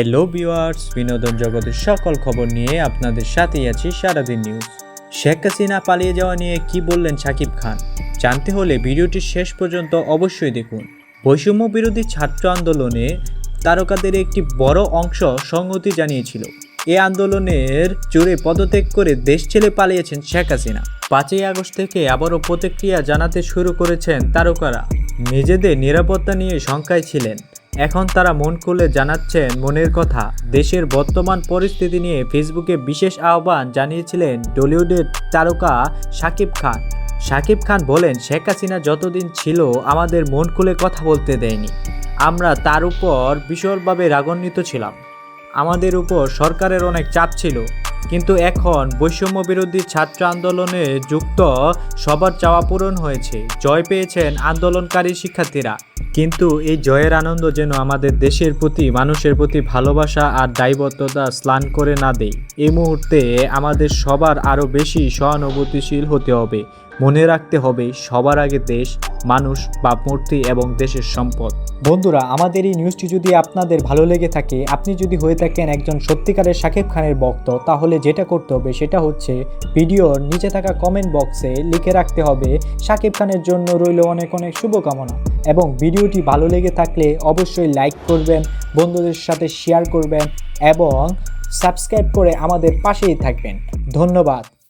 Hello viewers বিনোদন জগতের সকল খবর নিয়ে আপনাদের সাথেই আছি সারাদিন নিউজ শেখ হাসিনা পালিয়ে যাওয়া নিয়ে কি বললেন সাকিব খান? জানতে হলে ভিডিওটি শেষ পর্যন্ত অবশ্যই দেখুন। বৈষম্য বিরোধী ছাত্র আন্দোলনে তারকাদের একটি বড় অংশ সংহতি জানিয়েছিল। এ আন্দোলনের জোরে পদত্যাগ করে দেশ ছেড়ে পালিয়েছেন শেখ হাসিনা। পাঁচই আগস্ট থেকে আবারও প্রতিক্রিয়া জানাতে শুরু করেছেন তারকারা। নিজেদের নিরাপত্তা নিয়ে শঙ্কায় ছিলেন। এখন তারা মন খুলে জানাচ্ছেন মনের কথা। দেশের বর্তমান পরিস্থিতি নিয়ে ফেসবুকে বিশেষ আহ্বান জানিয়েছিলেন টলিউডের তারকা শাকিব খান। শাকিব খান বলেন, শেখ হাসিনা যতদিন ছিল আমাদের মন খুলে কথা বলতে দেয়নি। আমরা তার উপর বিশালভাবে রাগান্বিত ছিলাম। আমাদের উপর সরকারের অনেক চাপ ছিল। কিন্তু এখন বৈষম্য বিরোধী ছাত্র আন্দোলনে যুক্ত সবার চাওয়া পূরণ হয়েছে। জয় পেয়েছেন আন্দোলনকারী শিক্ষার্থীরা। কিন্তু এই জয়ের আনন্দ যেন আমাদের দেশের প্রতি, মানুষের প্রতি ভালোবাসা আর দায়বদ্ধতা স্নান করে না দেয়। এই মুহূর্তে আমাদের সবার আরও বেশি সহানুভূতিশীল হতে হবে। মনে রাখতে হবে, সবার আগে দেশ, মানুষ বা মূর্তি এবং দেশের সম্পদ। বন্ধুরা, আমাদের এই নিউজটি যদি আপনাদের ভালো লেগে থাকে, আপনি যদি হয়ে থাকেন একজন সত্যিকারের শাকিব খানের ভক্ত, তাহলে যেটা করতে হবে সেটা হচ্ছে ভিডিওর নিচে থাকা কমেন্ট বক্সে লিখে রাখতে হবে, শাকিব খানের জন্য রইল অনেক অনেক শুভকামনা। এবং ভিডিওটি ভালো লেগে থাকলে অবশ্যই লাইক করবেন, বন্ধুদের সাথে শেয়ার করবেন এবং সাবস্ক্রাইব করে আমাদের পাশেই থাকবেন। ধন্যবাদ।